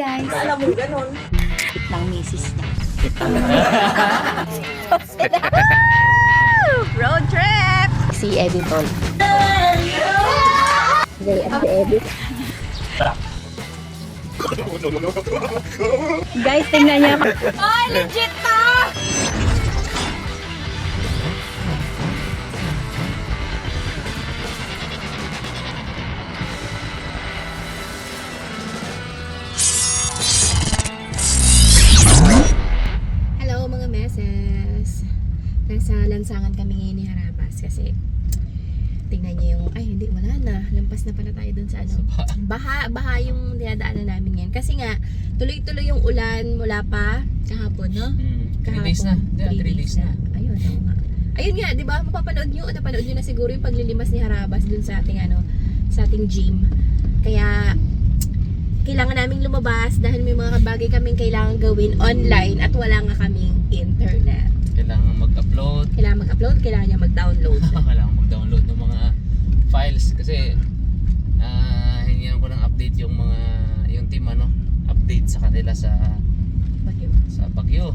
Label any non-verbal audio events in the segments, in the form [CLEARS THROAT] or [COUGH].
guys. Alam mo, ganun. ng misis niya. [LAUGHS] Road trip! Si. Very at the edit. Guys, tingnan niya. Ay, legit to! Nasa lansangan kami ngayon ni Harabas kasi tingnan niyo yung ay hindi wala na. Lampas na pala tayo dun sa ano. Baha baha yung dinadaanan namin ngayon. Kasi nga tuloy-tuloy yung ulan mula pa kahapon no. Three kahapon days na. Yeah, Three three days na. ayun oo nga. Ayun nga di ba? Mapapanood niyo o napanood niyo na siguro yung paglilimas ni Harabas dun sa ating ano sa ating gym. Kaya kailangan naming lumabas dahil may mga bagay kaming kailangan gawin online at wala nga kaming internet. Kailangan mag-upload. Kailangan mag-upload, kailangan niya mag-download. [LAUGHS] Kailangan mag-download ng mga files. Kasi, ah hingihan ko ng update yung mga, yung team ano, update sa kanila sa, sa Bagyo.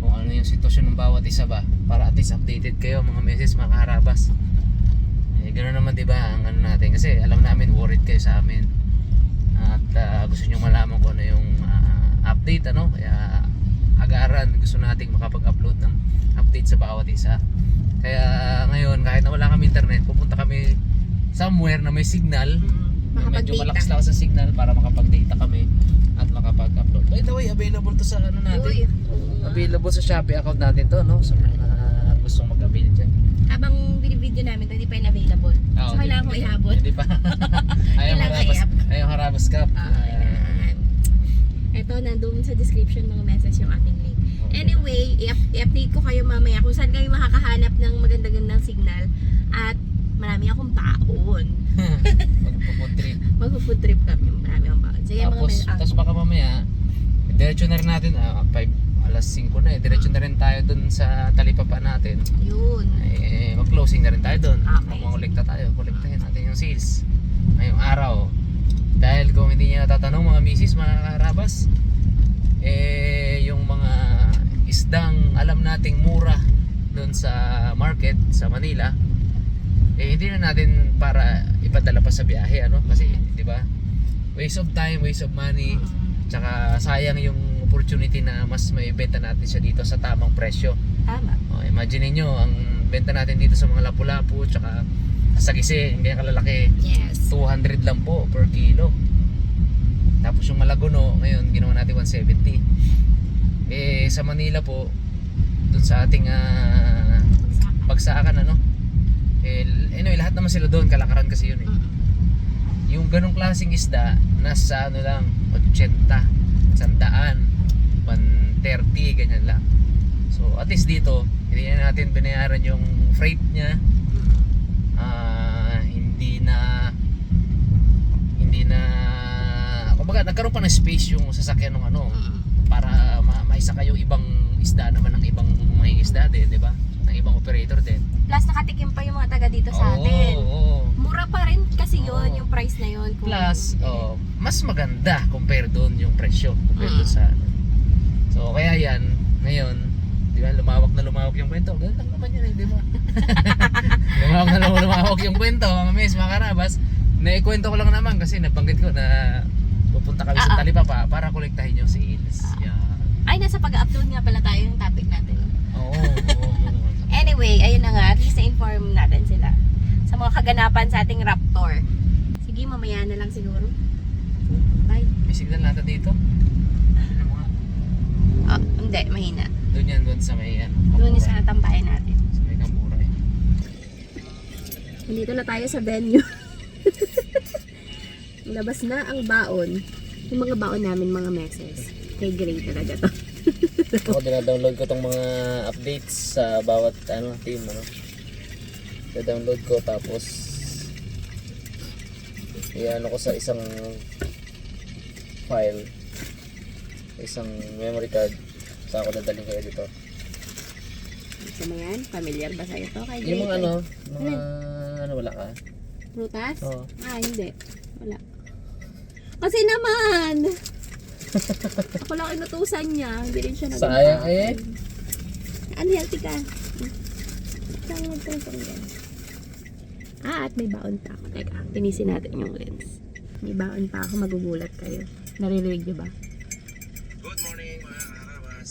Kung ano yung sitwasyon ng bawat isa ba. Para at least updated kayo mga meses, mga kaharabas. Eh, gano'n naman 'di ba ang ano natin kasi alam namin worried kayo sa amin. At ah, gusto niyo malaman kung ano yung ah, update ano, kaya agaran gusto nating makapag-upload ng update sa bawat isa. Kaya ngayon kahit na wala kami internet, pupunta kami somewhere na may signal. Medyo malakas lang sa signal para makapag-data kami at makapag-upload. By the way, available to sa ano natin. Uy, nga. Available sa Shopee account natin to, no? Sa mga gustong mag-avail dyan. Habang binibideo namin, ito, hindi pa yun available. Oo, so, kailangan ko ihabol. Hindi pa. [LAUGHS] [LAUGHS] ayaw harabas, ayaw harabas. Ah, ayan. Ito, nandun sa description mga message yung ating. Anyway, i-up- i-update ko kayo mamaya kung saan kayo makakahanap ng maganda-gandang signal at marami akong baon. Magpo-food trip. [LAUGHS] Mag-food trip kami, marami akong baon. Sige mga Tapos, men- ah, tapos baka mamaya, diretso na rin natin, ah, 5, alas 5 na eh, diretso na rin tayo dun sa talipapa natin. yun. Eh, mag-closing na rin tayo dun. Okay. Mag-kolekta tayo, kolektahin natin yung sales. Ngayong araw. Dahil kung hindi niya natatanong mga misis, mga karabas, eh, yung mga isdang alam nating mura doon sa market sa Manila, eh hindi na natin para ipadala pa sa biyahe ano kasi 'di ba? Waste of time, waste of money, tsaka sayang yung opportunity na mas maibenta natin siya dito sa tamang presyo. Tama. Oh, imagine niyo ang benta natin dito sa mga lapu-lapu tsaka sa gisi, hindi kalalaki. Yes. 200 lang po per kilo. Tapos yung malagono, ngayon ginawa natin 170. Eh sa Manila po, dun sa ating ah, bagsakan ano. Eh, anyway, lahat naman sila doon, kalakaran kasi yun eh. Yung ganong klaseng isda, nasa ano lang, 80, 100, 130, ganyan lang. So, at least dito, hindi na natin binayaran yung freight niya. Ah, hindi na hindi na kumbaga nagkaroon pa ng space yung sasakyan ng ano para ma maisa kayo ibang isda naman ng ibang may isda din, 'di ba? Ng ibang operator din. Plus nakatikim pa yung mga taga dito sa Oo, atin. oo. Mura pa rin kasi yun, Oo. yung price na yun. Kung- Plus, oh, mas maganda compare doon yung presyo compare doon sa ano. So, kaya yan, ngayon, di ba, lumawak na lumawak yung kwento. Ganun lang naman yun, eh, di ba? [LAUGHS] lumawak na lumawak yung kwento, mga miss, mga karabas. Naikwento ko lang naman kasi nabanggit ko na pupunta kami Ah, sa ah. Talipapa para kolektahin yung sales. Ah. Yeah. Ay, nasa pag-upload nga pala tayo yung topic natin. Oo, oo. Anyway, ayun na nga, at least na-inform natin sila sa mga kaganapan sa ating Raptor. Sige, mamaya na lang siguro. Bye. May signal natin dito. Oh, hindi, mahina. doon yan, doon sa may, ano, Doon sa tambayan natin. Sa may kamura eh. Nandito na tayo sa venue. [LAUGHS] Labas na ang baon. Yung mga baon namin mga meses. Kay Gray talaga to. [LAUGHS] Ako dinadownload ko tong mga updates sa bawat ano team ano. download ko tapos i-ano ko sa isang file isang memory card sa ako dadalhin kay editor. Gusto mo yan? Familiar ba sa'yo to? Kay? Yung mga ano, mga ano wala ka? Prutas? Oo. Ah, hindi. Wala. Kasi naman! [LAUGHS] Ako lang inutusan niya. Hindi rin siya nag Sayang eh. Unhealthy ka. Saan mo ito yan? Ah, at may baon pa ako. Teka, tinisin natin yung lens. May baon pa ako, magugulat kayo. Naririnig niyo ba? Good morning mga karabas.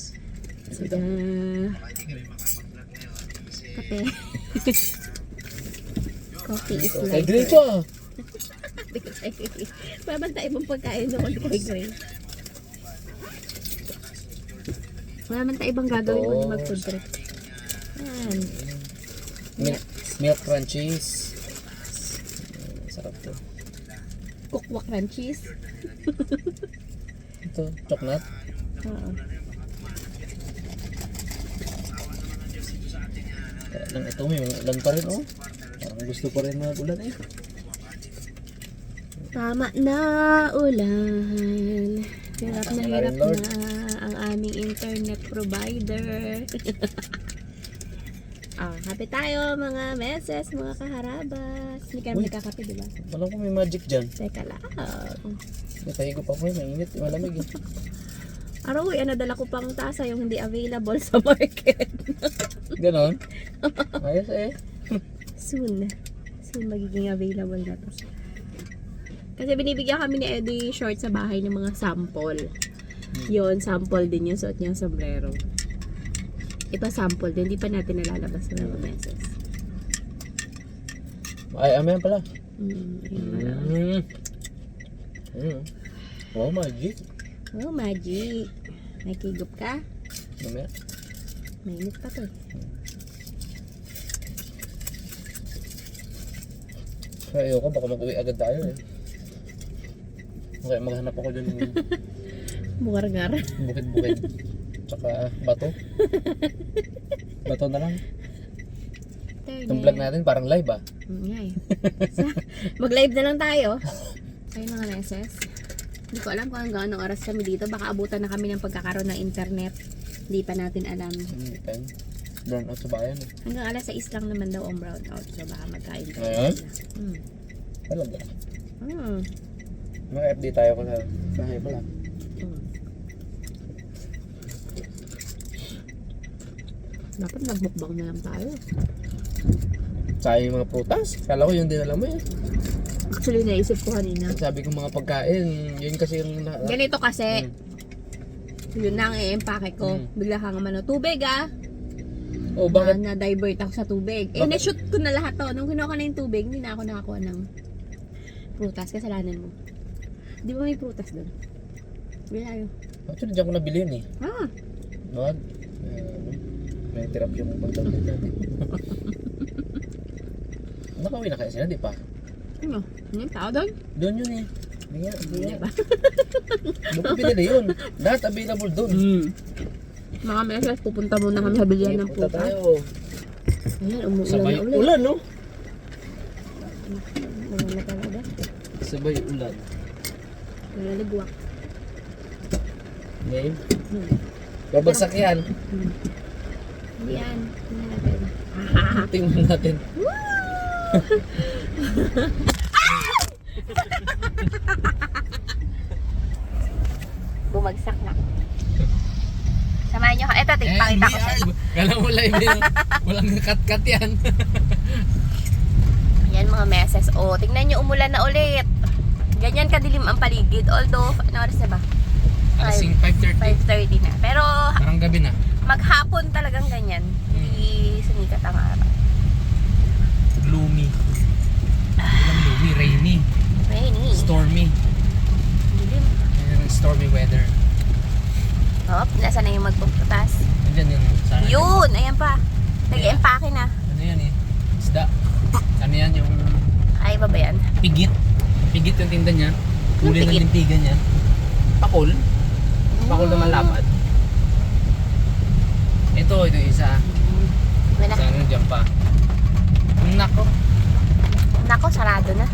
Sada. Baka hindi kami makapag-vlog ngayon kasi Kape. [LAUGHS] Coffee is life. Gray pa. Babantay mong pagkain doon kay Gray. Wala man tayo ibang gagawin Ito. kundi mag-food trip. Yan. Milk, milk crunchies. Sarap to. Kukwa crunchies. Ito, chocolate. Oo. Kaya lang ito, may ulan pa rin oh. Parang gusto pa rin mag-ulan eh. Tama na ulan. Hirap na hirap na ang aming internet provider. [LAUGHS] ah, kape tayo mga meses, mga kaharabas. Hindi ka naman nagkakape, di ba? Walang ko may magic dyan. Teka lang. Natahigo pa ko eh, mainit, malamig eh. [LAUGHS] Araw, eh, nadala ko pang tasa yung hindi available sa market. [LAUGHS] Ganon. Ayos eh. Soon. Soon magiging available na to. Kasi binibigyan kami ni Eddie short sa bahay ng mga sample. Yon sample din yung suot niyang sombrero. Ito sample din, hindi pa natin nalalabas na mga meses. Ay, amayan pala. Mm, yun na lang. Mm. Mm. Wow, magic. Oh, magic. May kigup ka? Mamaya. Mainit pa to. eh. Ayoko, baka mag-uwi agad tayo eh. Okay, maghanap ako dyan ng Bugargar. bukid-bukid. Tsaka bato. Bato na lang. Itong vlog natin parang live ah. Mm, nga eh. Sa- Mag-live na lang tayo. Ayun mga meses. Hindi ko alam kung hanggang anong oras kami dito. Baka abutan na kami ng pagkakaroon ng internet. Hindi pa natin alam. Hindi time. Burn out sa bayan eh. Hanggang alas 6 lang naman daw ang brown out. So baka magkain tayo. Ngayon? Hmm. Talaga. Hmm. Mag-FD tayo ko sa bahay pala. Hmm. Dapat nagbukbang na lang tayo. Sayang yung mga prutas. Kala ko yung dinala mo eh. Actually, naisip ko kanina. Sabi ko mga pagkain, yun kasi yung... Na- Ganito kasi, Hmm. yun na ang i-empake ko. Hmm. Bigla kang umano, tubig ah! Oh, bakit? Na, na-divert ako sa tubig. Eh, Bakit? na-shoot ko na lahat to. Nung kinuha ko na yung tubig, hindi na ako nakakuha ng prutas. Kasalanan mo. Di ba may prutas doon? Yun. Actually, diyan ko nabili yun eh. Ah, Wag. Uh, may tirap yung pagdamit natin. [LAUGHS] Nakauwi na kaya sila, di pa? ano? Ano yung tao doon? Doon yun eh. Hindi nga, ba? [LAUGHS] Doon ko binili yun. Lahat available doon. Mga meses, pupunta muna kami sa bilihan ng prutas. tayo. Ayan, umuulan Sabay na ulit. ulan, no? Ulan na talaga. Sabay ulan. Nalaligwak. Game. Hmm. Babagsak yan. Hindi yan. Hindi natin. Tingnan natin. [LAUGHS] [LAUGHS] Bumagsak na. Samahan nyo ka. Eto, tig, pakita ko sa Kala mo live yun. Walang cut-cut yan. Yan mga meses. O, tingnan nyo, umulan na ulit. Ganyan kadilim ang paligid. Although, ano oras na ba? Alasing 5.30. 5.30 na. Pero, Parang gabi na. maghapon talagang ganyan. Hindi sumikat ang araw. Gloomy. Walang gloomy, rainy. Rainy. Stormy. Dilim. Ayan stormy weather. Hop, nasa na yung magpuputas? Andyan yun. Sana. Yun! Ayan pa. Nag-empake na. Ano yan eh? Isda. Ano yan yung Ay, ba ba yan? pigit. Pigit yung tinda niya. Kulay ng pigit? niya. Pakul. Pakul naman lapad. Ito, ito yung isa. Wala. Sana dyan pa. Nako. Nako, sarado na.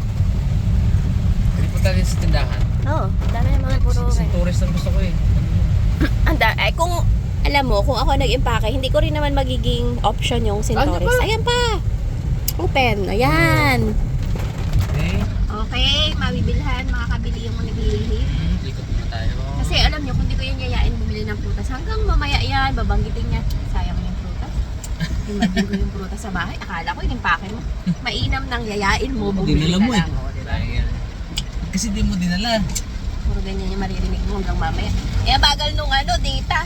Hindi po tayo sa tindahan. Oo, oh, dami na mga puro. Kasi tourist ang gusto ko eh. [CLEARS THROAT] Anda, ay kung alam mo, kung ako nag-impake, hindi ko rin naman magiging option yung Centaurus. Ano ba? Ayan pa. Open. Ayan. Okay. Mabibilhan, makakabili yung naglilihi Likot muna tayo. Kasi alam nyo, kung di ko yan yayain bumili ng prutas, hanggang mamaya yan, babanggitin niya, sayang yung prutas. [LAUGHS] Imagine ko yung prutas sa bahay, akala ko inimpake mo. Mainam nang yayain mo, bumili ka mo eh. lang. Oh, di ba? Sayang yan. Kasi di mo dinala. Puro ganyan yung maririnig mo hanggang mamaya. Eh, bagal nung ano, data.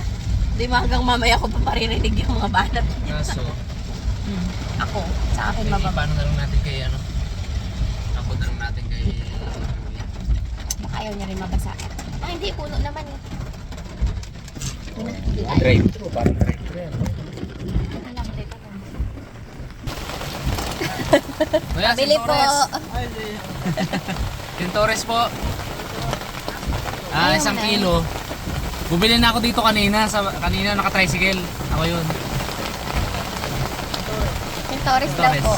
Di ba hanggang mamaya ko pa maririnig yung mga banat. Kaso, [LAUGHS] Hmm. Ako, sa akin eh, mababa. paano na lang natin kay ano? Abot na lang natin. Baka ayaw niya rin mabasa. Ah, hindi, puno naman eh. Na, hindi. Drive-thru, parang drive-thru yan. Kuya, Bili po. Yung Torres po. Ah, isang kilo. Bumili na ako dito kanina. Sa, kanina naka-tricycle. Ako yun. Yung Torres daw Torres. po.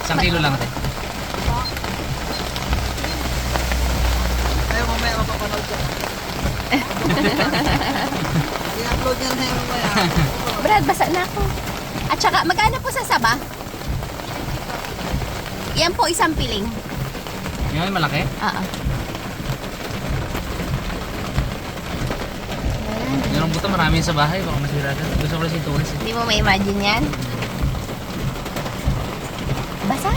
Isang kilo lang ate. I-upload niya na yung mamaya. Brad, basa na ako. At saka, magkano po sa saba? Yan po isang piling. Yung malaki? Oo. Yung ang buto marami sa bahay. Baka masira ka. Gusto ko lang si. Eh. Hindi mo ma-imagine yan? Basa?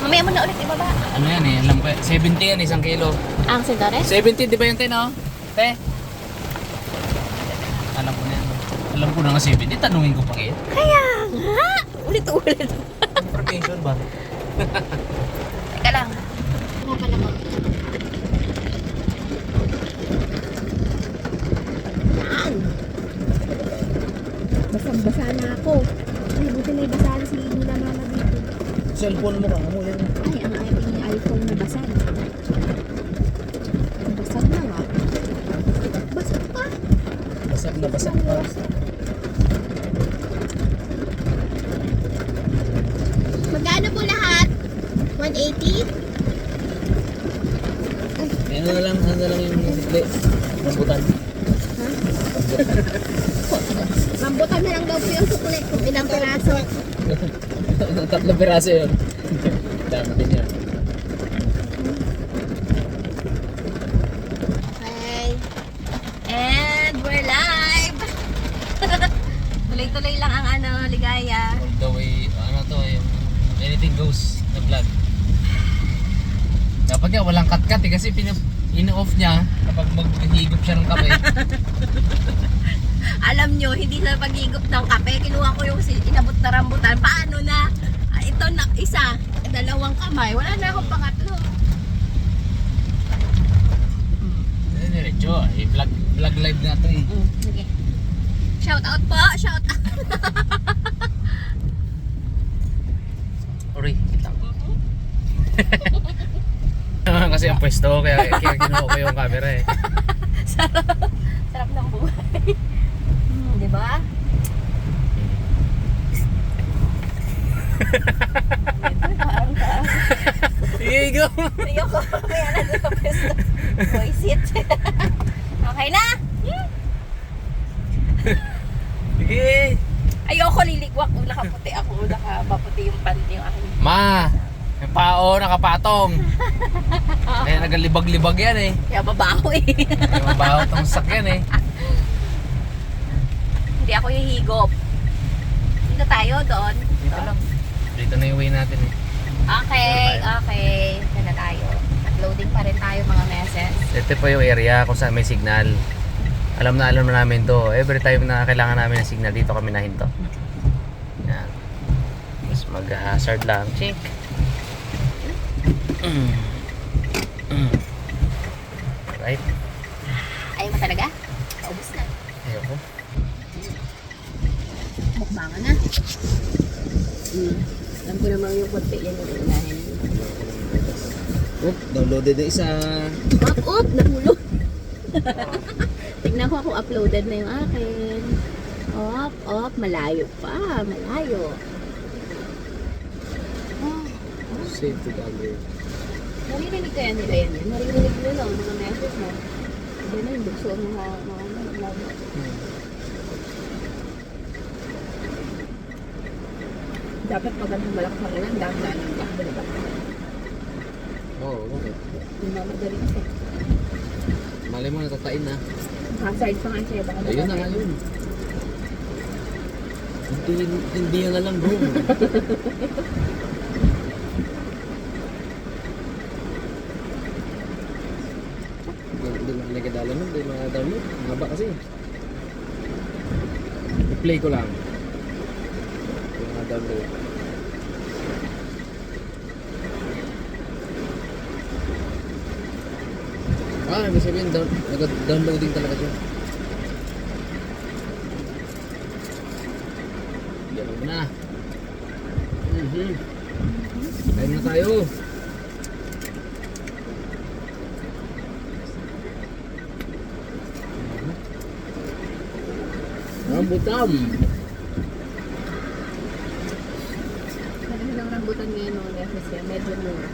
Mamaya mo na ulit ibaba. Ano yan eh? Alam ko. eh. 70 yan isang kilo. Ang si Torres? 70 di ba yung 10 oh? Te? Alam ko na yan. Alam ko na nga 70. Tanungin ko pa kayo. Kaya nga! Ulit-ulit. Information ba? Teka lang. Nga pala mo. Yan! Basang-basa na ako. Ay, buti may basahan si Nila Mama dito. Cellphone mo ka mo yan. Ay, ang aking iPhone na basag. Basag na nga. Basag pa. Basag na basag pa. Magkano po lahat? 180? Ano na lang, ano na lang yung. Rambutan. Mambutan na lang daw po yung kung ilang piraso. [LAUGHS] Tatlong piraso yun. Dami din yan. Okay. And we're live! Tuloy-tuloy lang ang ano, ligaya. All the way, ano to, yung anything goes na vlog. Dapat nga walang cut-cut eh, kasi in-off niya kapag maghigop siya ng kape. [LAUGHS] Alam nyo, hindi na paghigop ng kape. Kinuha ko yung inabot na rambutan. Paano na? Ah, ito na isa. Dalawang kamay. Wala na akong pangatlo. Ano diretso, eh, vlog, vlog live nga to eh. Mm, sige. Shout out po! Shout out! [LAUGHS] [LAUGHS] kasi ang pwesto, kaya, kaya kinuha ko yung camera eh. [LAUGHS] Sarap. Sarap ng buhay. Hmm, di ba? Parang parang Sige, go! Kaya na sa pwesto. Voice it. okay na? Sige! Ayoko liligwak. Una ka puti ako. Una ka maputi yung panty yung akin. Ma! May pao, nakapatong. [LAUGHS] Kaya nagalibag-libag yan eh. Kaya babaho eh. May mabaho tong sakyan eh. Hindi ako hihigop. Dito tayo doon. Dito lang. Dito na yung way natin eh. Okay, okay. Dito na tayo. At loading pa rin tayo mga meses. Ito po yung area kung saan may signal. Alam na alam na namin to. Every time na kailangan namin ng signal, dito kami nahinto. Yan. Mas mag-hazard lang. Check. Mm. Mm. Right. Ayaw mo talaga? Paubos na. Ayoko. Mukbangan na. Hmm. Alam ko naman yung konti yan yung unahin. Oop, downloaded na isa. Up, up! Nahulog. [LAUGHS] Tignan ko kung uploaded na yung akin. Up, up. Malayo pa. Malayo. Oh, Save to download. Naririnig kaya nila yan. yun? Naririnig nila ang mga message mo. Na yung bukso ang mga mga mga mga Dapat magandang malakas ang ulan. Dami-dami ang lakbo na ba? Oo, bakit? Namamadali kasi. Malay mo natatain na. Hazard pa nga siya. Baka Ayun na nga yun. Hindi, hindi yun na lang bro. [LAUGHS] Hindi mo nagkadala nun, hindi ma-download. Mahaba kasi. I-play ko lang. Hindi ma-download. Ah, ibig sabihin, down, nag-downloading talaga siya. Ganun na. Mhm. Kain na tayo. Rambutan. Marami ng rambutan ngayon mga meses yan. Medyo mura.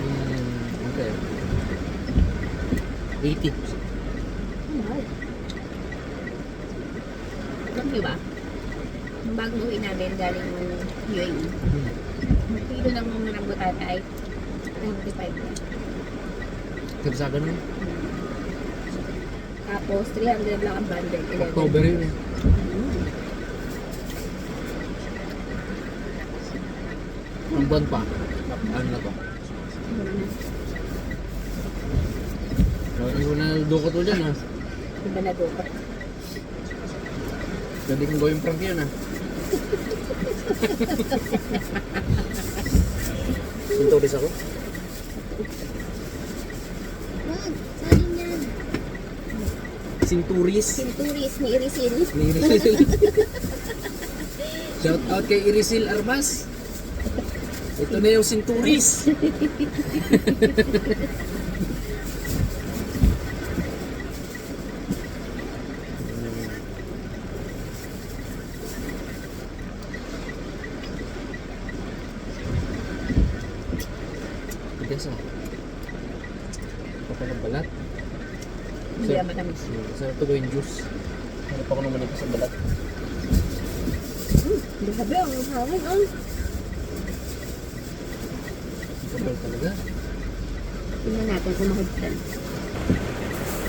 Hmm, okay. 80. Mahal. Alam niyo ba? Nung bagong uwi namin galing UAE, Hmm. ang kilo ng mga rambutan ay 95 na. Kabsaga nun. Tapos 300 lang ang bundle. 11. October yun eh. Mm. Ang buwan pa. Ano na to? Mm. Iwan na dukot mo dyan ha. Iba na dukot. Pwede kong gawin prank yan [LAUGHS] ha. Sintoris ako. Wag, saling yan. Sinturis. Sinturis ni Irisil. Ni Irisil. [LAUGHS] Shout out kay Irisil Armas. Ito na yung Sinturis. Tigas ah. Kapag balat. Hindi naman matamis. Sarap to gawin juice. Sarap ako naman ito sa balat. Grabe, ang hangin. Oh. Kapal talaga. Tingnan natin kung mahigtan.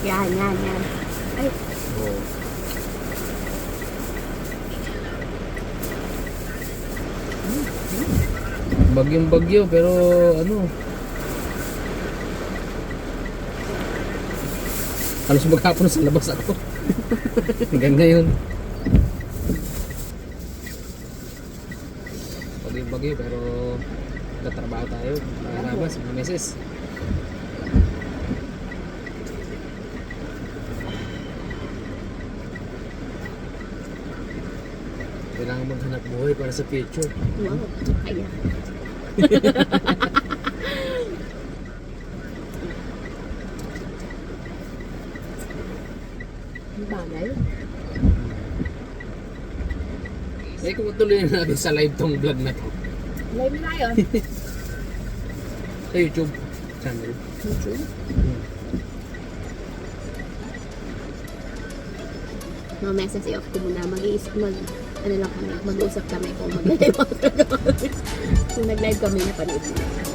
Yan, yan, yan. Ay, Oo. Bagyong bagyo pero ano Halos maghapon sa labas ako [LAUGHS] Hanggang ngayon Bagyong bagyo pero Nagtatrabaho tayo Makarabas, mga meses Kailangan maghanap buhay para sa future wow. Ayan. [LAUGHS] Ang bagay. Eh kung tuloy na natin sa live tong vlog na to Live na yun. [LAUGHS] Sa YouTube channel YouTube. Mga message i-off ko muna. mag mag ano lang kami, mag-usap kami kung mag-live [LAUGHS] [LAUGHS] kung nag-live kami na panood mo.